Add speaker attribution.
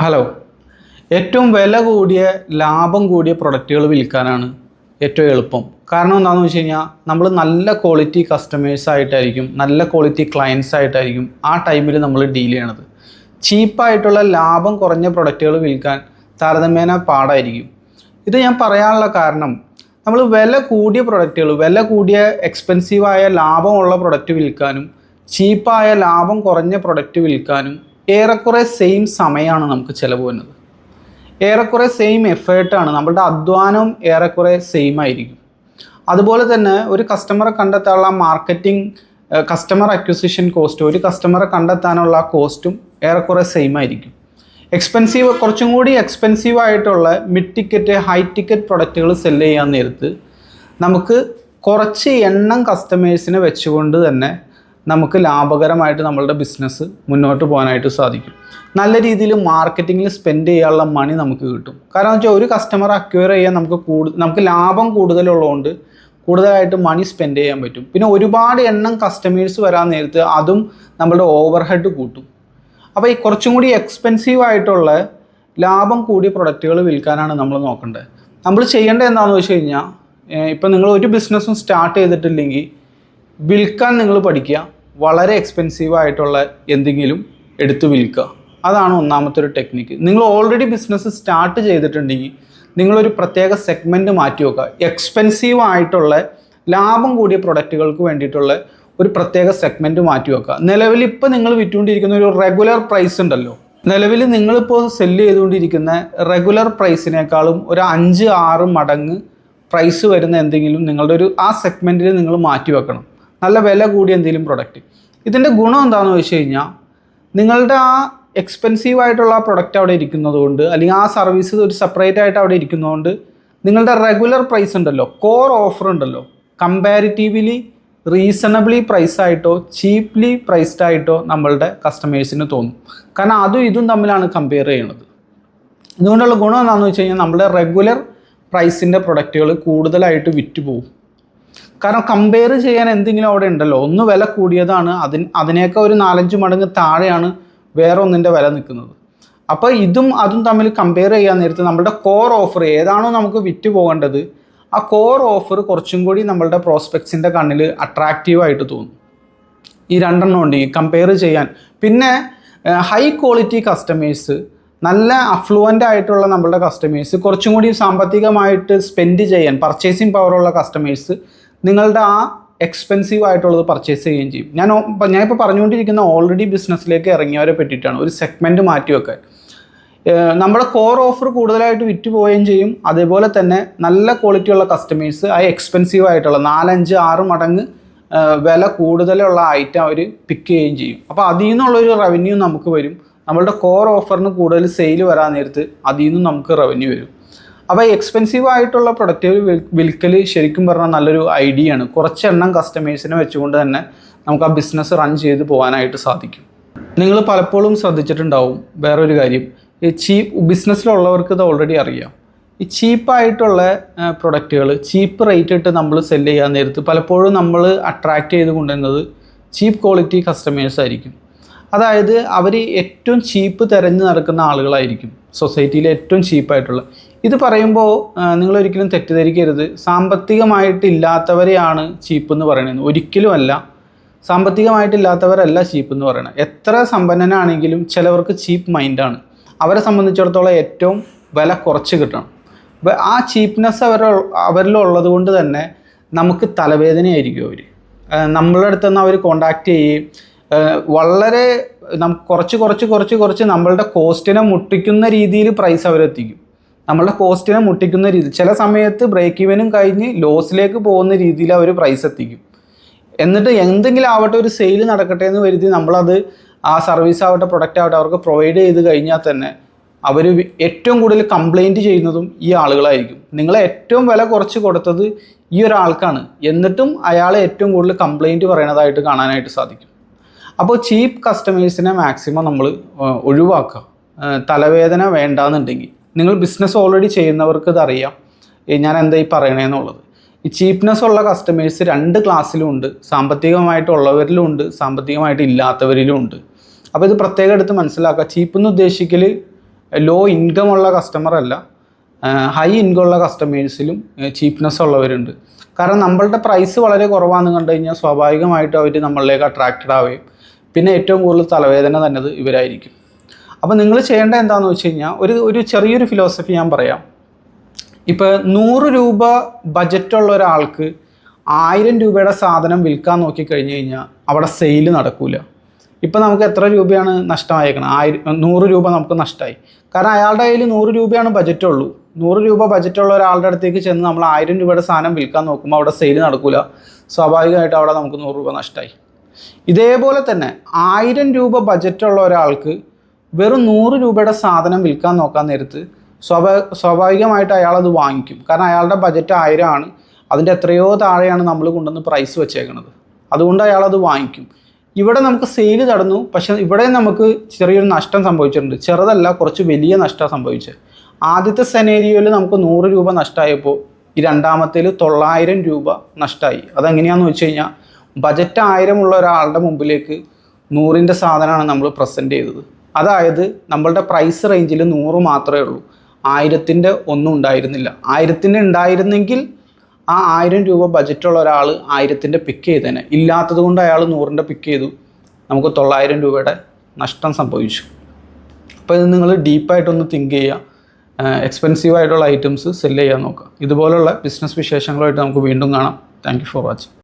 Speaker 1: Hello ഏറ്റവും വില കൂടിയ ലാഭം കൂടിയ പ്രൊഡക്റ്റുകൾ വിൽക്കാനാണ് ഏറ്റവും എളുപ്പം. കാരണം എന്താണെന്ന് വെച്ച് കഴിഞ്ഞാൽ നമ്മൾ നല്ല ക്വാളിറ്റി കസ്റ്റമേഴ്സ് ആയിട്ടായിരിക്കും നല്ല ക്വാളിറ്റി ക്ലയൻസ് ആയിട്ടായിരിക്കും ആ ടൈമിൽ നമ്മൾ ഡീൽ ചെയ്യണത്. ചീപ്പായിട്ടുള്ള ലാഭം കുറഞ്ഞ പ്രൊഡക്റ്റുകൾ വിൽക്കാൻ താരതമ്യേന പാടായിരിക്കും. ഇത് ഞാൻ പറയാനുള്ള കാരണം നമ്മൾ വില കൂടിയ പ്രൊഡക്റ്റുകൾ വില കൂടിയ എക്സ്പെൻസീവായ ലാഭമുള്ള പ്രൊഡക്റ്റ് വിൽക്കാനും ചീപ്പായ ലാഭം കുറഞ്ഞ പ്രൊഡക്റ്റ് വിൽക്കാനും ഏറെക്കുറെ സെയിം സമയമാണ് നമുക്ക് ചിലവ് വരുന്നത്. ഏറെക്കുറെ സെയിം എഫേർട്ടാണ് നമ്മളുടെ അധ്വാനം ഏറെക്കുറെ സെയിം ആയിരിക്കും. അതുപോലെ തന്നെ ഒരു കസ്റ്റമറെ കണ്ടെത്താനുള്ള മാർക്കറ്റിംഗ് കസ്റ്റമർ അക്വിസിഷൻ കോസ്റ്റ് ഒരു കസ്റ്റമറെ കണ്ടെത്താനുള്ള കോസ്റ്റും ഏറെക്കുറെ സെയിം ആയിരിക്കും. എക്സ്പെൻസീവ് കുറച്ചും കൂടി എക്സ്പെൻസീവ് ആയിട്ടുള്ള മിഡ് ടിക്കറ്റ് ഹൈ ടിക്കറ്റ് പ്രൊഡക്റ്റുകൾ സെല്ല് ചെയ്യാൻ നേരത്ത് നമുക്ക് കുറച്ച് എണ്ണം കസ്റ്റമേഴ്സിനെ വെച്ചുകൊണ്ട് തന്നെ നമുക്ക് ലാഭകരമായിട്ട് നമ്മളുടെ ബിസിനസ് മുന്നോട്ട് പോകാനായിട്ട് സാധിക്കും. നല്ല രീതിയിൽ മാർക്കറ്റിങ്ങിൽ സ്പെൻഡ് ചെയ്യാനുള്ള മണി നമുക്ക് കിട്ടും. കാരണം വെച്ചാൽ ഒരു കസ്റ്റമർ അക്വയർ ചെയ്യാൻ നമുക്ക് കൂടുതൽ നമുക്ക് ലാഭം കൂടുതലുള്ളതുകൊണ്ട് കൂടുതലായിട്ട് മണി സ്പെൻഡ് ചെയ്യാൻ പറ്റും. പിന്നെ ഒരുപാട് എണ്ണം കസ്റ്റമേഴ്സ് വരാൻ നേരത്ത് അതും നമ്മുടെ ഓവർ ഹെഡ് കൂട്ടും. അപ്പോൾ ഈ കുറച്ചും കൂടി എക്സ്പെൻസീവ് ആയിട്ടുള്ള ലാഭം കൂടിയ പ്രൊഡക്റ്റുകൾ വിൽക്കാനാണ് നമ്മൾ നോക്കേണ്ടത് നമ്മൾ ചെയ്യേണ്ടത് എന്താണെന്ന് വെച്ച് കഴിഞ്ഞാൽ ഇപ്പം നിങ്ങൾ ഒരു ബിസിനസ്സും സ്റ്റാർട്ട് ചെയ്തിട്ടില്ലെങ്കിൽ വിൽക്കാൻ നിങ്ങൾ പഠിക്കുക. വളരെ എക്സ്പെൻസീവ് ആയിട്ടുള്ള എന്തെങ്കിലും എടുത്ത് വിൽക്കുക. അതാണ് ഒന്നാമത്തെ ഒരു ടെക്നിക്ക് നിങ്ങൾ ഓൾറെഡി ബിസിനസ് സ്റ്റാർട്ട് ചെയ്തിട്ടുണ്ടെങ്കിൽ നിങ്ങളൊരു പ്രത്യേക സെഗ്മെന്റ് മാറ്റി വെക്കുക. എക്സ്പെൻസീവ് ആയിട്ടുള്ള ലാഭം കൂടിയ പ്രൊഡക്റ്റുകൾക്ക് വേണ്ടിയിട്ടുള്ള ഒരു പ്രത്യേക സെഗ്മെന്റ് മാറ്റി വെക്കുക. നിലവിൽ ഇപ്പോൾ നിങ്ങൾ വിറ്റുകൊണ്ടിരിക്കുന്ന ഒരു റെഗുലർ പ്രൈസ് ഉണ്ടല്ലോ. നിലവിൽ നിങ്ങളിപ്പോൾ സെല്ല് ചെയ്തുകൊണ്ടിരിക്കുന്ന റെഗുലർ പ്രൈസിനേക്കാളും ഒരു അഞ്ച് ആറ് മടങ്ങ് പ്രൈസ് വരുന്ന എന്തെങ്കിലും നിങ്ങളുടെ ഒരു ആ സെഗ്മെന്റിൽ നിങ്ങൾ മാറ്റി വെക്കണം. നല്ല വില കൂടിയ എന്തെങ്കിലും പ്രൊഡക്റ്റ് ഇതിന്റെ ഗുണം എന്താണെന്ന് വെച്ച് കഴിഞ്ഞാൽ നിങ്ങളുടെ ആ എക്സ്പെൻസീവ് ആയിട്ടുള്ള ആ പ്രൊഡക്റ്റ് അവിടെ ഇരിക്കുന്നതുകൊണ്ട് അല്ലെങ്കിൽ ആ സർവീസ് ഒരു സെപ്പറേറ്റ് ആയിട്ട് അവിടെ ഇരിക്കുന്നതുകൊണ്ട് നിങ്ങളുടെ റെഗുലർ പ്രൈസ് ഉണ്ടല്ലോ കോർ ഓഫർ ഉണ്ടല്ലോ കമ്പാരിറ്റീവ്ലി റീസണബിളി പ്രൈസ് ആയിട്ടോ ചീപ്ലി പ്രൈസ്ഡ് ആയിട്ടോ നമ്മളുടെ കസ്റ്റമേഴ്സിന് തോന്നും. കാരണം അതും ഇതും തമ്മിലാണ് കമ്പയർ ചെയ്യുന്നത്. ഇതുകൊണ്ടുള്ള ഗുണം എന്താണെന്ന് വെച്ച് കഴിഞ്ഞാൽ നമ്മുടെ റെഗുലർ പ്രൈസിന്റെ പ്രൊഡക്റ്റുകൾ കൂടുതലായിട്ട് വിറ്റ് പോകും കാരണം കമ്പയർ ചെയ്യാൻ എന്തെങ്കിലും അവിടെ ഉണ്ടല്ലോ. ഒന്ന് വില കൂടിയതാണ്. അതിന് അതിനേക്കാൾ ഒരു നാലഞ്ച് മടങ്ങ് താഴെയാണ് വേറെ ഒന്നിന്റെ വില നിൽക്കുന്നത്. അപ്പോൾ ഇതും അതും തമ്മിൽ കമ്പയർ ചെയ്യാൻ നേരത്ത് നമ്മളുടെ കോർ ഓഫർ ഏതാണോ നമുക്ക് വിറ്റ് പോകേണ്ടത് ആ കോർ ഓഫർ കുറച്ചും കൂടി നമ്മളുടെ പ്രോസ്പെക്ട്സിന്റെ കണ്ണിൽ അട്രാക്റ്റീവായിട്ട് തോന്നും. ഈ രണ്ടെണ്ണം ഉണ്ട് കമ്പയർ ചെയ്യാൻ. പിന്നെ ഹൈ ക്വാളിറ്റി കസ്റ്റമേഴ്സ് നല്ല അഫ്ലുവന്റ് ആയിട്ടുള്ള നമ്മളുടെ കസ്റ്റമേഴ്സ് കുറച്ചും കൂടി സാമ്പത്തികമായിട്ട് സ്പെൻഡ് ചെയ്യാൻ പർച്ചേസിങ് പവറുള്ള കസ്റ്റമേഴ്സ് നിങ്ങളുടെ ആ എക്സ്പെൻസീവ് ആയിട്ടുള്ളത് പർച്ചേസ് ചെയ്യുകയും ചെയ്യും. ഞാൻ ഞാൻ ഇപ്പോൾ പറഞ്ഞുകൊണ്ടിരിക്കുന്ന ഓൾറെഡി ബിസിനസ്സിലേക്ക് ഇറങ്ങിയവരെ പറ്റിയിട്ടാണ് ഒരു സെഗ്മെന്റ് മാറ്റി വെക്കാൻ നമ്മുടെ കോർ ഓഫർ കൂടുതലായിട്ട് വിറ്റ് പോവുകയും ചെയ്യും. അതേപോലെ തന്നെ നല്ല ക്വാളിറ്റിയുള്ള കസ്റ്റമേഴ്സ് ആ എക്സ്പെൻസീവ് ആയിട്ടുള്ള നാലഞ്ച് ആറ് മടങ്ങ് വില കൂടുതലുള്ള ഐറ്റം അവർ പിക്ക് ചെയ്യുകയും ചെയ്യും. അപ്പോൾ അതിൽ നിന്നുള്ളൊരു റവന്യൂ നമുക്ക് വരും. നമ്മളുടെ കോർ ഓഫറിന് കൂടുതൽ സെയിൽ വരാൻ നേരത്ത് അതിൽ നിന്നും നമുക്ക് റവന്യൂ വരും. അപ്പോൾ എക്സ്പെൻസീവ് ആയിട്ടുള്ള പ്രൊഡക്റ്റുകൾ വിൽക്കൽ ശരിക്കും പറഞ്ഞാൽ നല്ലൊരു ഐഡിയ ആണ്. കുറച്ചെണ്ണം കസ്റ്റമേഴ്സിനെ വെച്ചുകൊണ്ട് തന്നെ നമുക്ക് ആ ബിസിനസ് റൺ ചെയ്ത് പോകാനായിട്ട് സാധിക്കും. നിങ്ങൾ പലപ്പോഴും ശ്രദ്ധിച്ചിട്ടുണ്ടാവും വേറൊരു കാര്യം. ഈ ചീപ്പ് ബിസിനസ്സിലുള്ളവർക്ക് ഇത് ഓൾറെഡി അറിയാം. ഈ ചീപ്പായിട്ടുള്ള പ്രൊഡക്റ്റുകൾ ചീപ്പ് റേറ്റ് ഇട്ട് നമ്മൾ സെല്ല് ചെയ്യാൻ നേരത്ത് പലപ്പോഴും നമ്മൾ അട്രാക്റ്റ് ചെയ്ത് കൊണ്ടുവരുന്നത് ചീപ്പ് ക്വാളിറ്റി കസ്റ്റമേഴ്സ് ആയിരിക്കും. അതായത് അവർ ഏറ്റവും ചീപ്പ് തിരഞ്ഞു നടക്കുന്ന ആളുകളായിരിക്കും. സൊസൈറ്റിയിൽ ഏറ്റവും ചീപ്പായിട്ടുള്ള ഇത് പറയുമ്പോൾ നിങ്ങൾ ഒരിക്കലും തെറ്റിദ്ധരിക്കരുത്. സാമ്പത്തികമായിട്ട് ഇല്ലാത്തവരെയാണ് ചീപ്പ് എന്ന് പറയുന്നത് ഒരിക്കലും അല്ല സാമ്പത്തികമായിട്ടില്ലാത്തവരല്ല ചീപ്പ് എന്ന് പറയുന്നത് എത്ര സമ്പന്നനാണെങ്കിലും ചിലവർക്ക് ചീപ്പ് മൈൻഡാണ്. അവരെ സംബന്ധിച്ചിടത്തോളം ഏറ്റവും വില കുറച്ച് കിട്ടണം. അപ്പം ആ ചീപ്പ്നെസ് അവർ അവരിലുള്ളത് കൊണ്ട് തന്നെ നമുക്ക് തലവേദനയായിരിക്കും അവർ നമ്മളുടെ അടുത്ത് നിന്ന് അവർ കോണ്ടാക്ട് ചെയ്യുകയും വളരെ നമുക്ക് കുറച്ച് കുറച്ച് കുറച്ച് കുറച്ച് നമ്മളുടെ കോസ്റ്റിനെ മുട്ടിക്കുന്ന രീതിയിൽ പ്രൈസ് അവരെത്തിക്കും. നമ്മളുടെ കോസ്റ്റിനെ മുട്ടിക്കുന്ന രീതി. ചില സമയത്ത് ബ്രേക്ക് ഇവനും കഴിഞ്ഞ് ലോസിലേക്ക് പോകുന്ന രീതിയിൽ അവർ പ്രൈസ് എത്തിക്കും. എന്നിട്ട് എന്തെങ്കിലും ആവട്ടെ ഒരു സെയിൽ നടക്കട്ടെ എന്ന് കരുതി നമ്മളത് ആ സർവീസ് ആവട്ടെ പ്രൊഡക്റ്റ് ആവട്ടെ അവർക്ക് പ്രൊവൈഡ് ചെയ്ത് കഴിഞ്ഞാൽ തന്നെ അവർ ഏറ്റവും കൂടുതൽ കംപ്ലൈന്റ് ചെയ്യുന്നതും ഈ ആളുകളായിരിക്കും. നിങ്ങളെ ഏറ്റവും വില കുറച്ച് കൊടുത്തത് ഈ ഒരാൾക്കാണ്. എന്നിട്ടും അയാളെ ഏറ്റവും കൂടുതൽ കംപ്ലൈന്റ് പറയണതായിട്ട് കാണാനായിട്ട് സാധിക്കും. അപ്പോൾ ചീപ്പ് കസ്റ്റമേഴ്സിനെ മാക്സിമം നമ്മൾ ഒഴിവാക്കുക. തലവേദന വേണ്ടാന്നുണ്ടെങ്കിൽ. നിങ്ങൾ ബിസിനസ് ഓൾറെഡി ചെയ്യുന്നവർക്ക് ഇതറിയാം. ഞാൻ എന്താ ഈ പറയണേന്നുള്ളത്. ഈ ചീപ്നെസ് ഉള്ള കസ്റ്റമേഴ്സ് രണ്ട് ക്ലാസ്സിലും ഉണ്ട്. സാമ്പത്തികമായിട്ടുള്ളവരിലും ഉണ്ട് സാമ്പത്തികമായിട്ട് ഇല്ലാത്തവരിലും ഉണ്ട്. അപ്പോൾ ഇത് പ്രത്യേകം എടുത്ത് മനസ്സിലാക്കുക. ചീപ്പ് എന്ന് ഉദ്ദേശിക്കൽ ലോ ഇൻകം ഉള്ള കസ്റ്റമർ അല്ല. ഹൈ ഇൻകം ഉള്ള കസ്റ്റമേഴ്സിലും ചീപ്നെസ് ഉള്ളവരുണ്ട്. കാരണം നമ്മളുടെ പ്രൈസ് വളരെ കുറവാണെന്ന് കണ്ടു കഴിഞ്ഞാൽ സ്വാഭാവികമായിട്ടും അവർ നമ്മളിലേക്ക് അട്രാക്റ്റഡ് ആവുകയും പിന്നെ ഏറ്റവും കൂടുതൽ തലവേദന തന്നത് ഇവരായിരിക്കും. അപ്പോൾ നിങ്ങൾ ചെയ്യേണ്ട എന്താണെന്ന് വെച്ച് കഴിഞ്ഞാൽ ഒരു ഒരു ചെറിയൊരു ഫിലോസഫി ഞാൻ പറയാം. ഇപ്പോൾ നൂറ് രൂപ ബജറ്റുള്ള ഒരാൾക്ക് ആയിരം രൂപയുടെ സാധനം വിൽക്കാൻ നോക്കി നോക്കിക്കഴിഞ്ഞ് കഴിഞ്ഞാൽ അവിടെ സെയിൽ നടക്കില്ല ഇപ്പം നമുക്ക് എത്ര രൂപയാണ് നഷ്ടമായേക്കണം? ആയിരം നൂറ് രൂപ നമുക്ക് നഷ്ടമായി കാരണം അയാളുടെ കയ്യിൽ നൂറ് രൂപയാണ് ബജറ്റുള്ളൂ നൂറ് രൂപ ബജറ്റുള്ള ഒരാളുടെ അടുത്തേക്ക് ചെന്ന് നമ്മൾ ആയിരം രൂപയുടെ സാധനം വിൽക്കാൻ നോക്കുമ്പോൾ അവിടെ സെയിൽ നടക്കില്ല സ്വാഭാവികമായിട്ട് അവിടെ നമുക്ക് നൂറ് രൂപ നഷ്ടമായി ഇതേപോലെ തന്നെ ആയിരം രൂപ ബജറ്റുള്ള ഒരാൾക്ക് വെറും നൂറ് രൂപയുടെ സാധനം വിൽക്കാൻ നോക്കാൻ നേരത്ത് സ്വാഭാ സ്വാഭാവികമായിട്ട് അയാളത് വാങ്ങിക്കും. കാരണം അയാളുടെ ബജറ്റ് ആയിരം ആണ് അതിന്റെ എത്രയോ താഴെയാണ് നമ്മൾ കൊണ്ടുവന്ന് പ്രൈസ് വെച്ചേക്കുന്നത് അതുകൊണ്ട് അയാളത് വാങ്ങിക്കും. ഇവിടെ നമുക്ക് സെയിൽ തടന്നു പക്ഷെ ഇവിടെ നമുക്ക് ചെറിയൊരു നഷ്ടം സംഭവിച്ചിട്ടുണ്ട്. ചെറുതല്ല കുറച്ച് വലിയ നഷ്ടം സംഭവിച്ചത് ആദ്യത്തെ സെനേരിയോയിൽ നമുക്ക് നൂറ് രൂപ നഷ്ടമായപ്പോൾ ഈ രണ്ടാമത്തേൽ തൊള്ളായിരം രൂപ നഷ്ടമായി അതെങ്ങനെയാണെന്ന് വെച്ച് കഴിഞ്ഞാൽ ബജറ്റ് ആയിരമുള്ള ഒരാളുടെ മുമ്പിലേക്ക് നൂറിന്റെ സാധനമാണ് നമ്മൾ പ്രസന്റ് ചെയ്തത്. അതായത് നമ്മളുടെ പ്രൈസ് റേഞ്ചിൽ നൂറ് മാത്രമേ ഉള്ളൂ. ആയിരത്തിന്റെ ഒന്നും ഉണ്ടായിരുന്നില്ല. ആയിരത്തിന്റെ ഉണ്ടായിരുന്നെങ്കിൽ ആ ആയിരം രൂപ ബജറ്റുള്ള ഒരാൾ ആയിരത്തിന്റെ പിക്ക് ചെയ്തേനെ. ഇല്ലാത്തത് കൊണ്ട് അയാൾ നൂറിന്റെ പിക്ക് ചെയ്തു. നമുക്ക് തൊള്ളായിരം രൂപയുടെ നഷ്ടം സംഭവിച്ചു. അപ്പോൾ ഇത് നിങ്ങൾ ഡീപ്പായിട്ടൊന്ന് തിങ്ക് ചെയ്യുക. എക്സ്പെൻസീവ് ആയിട്ടുള്ള ഐറ്റംസ് സെൽ ചെയ്യാൻ നോക്കുക. ഇതുപോലുള്ള ബിസിനസ് വിശേഷങ്ങളുമായിട്ട് നമുക്ക് വീണ്ടും കാണാം. Thank for watching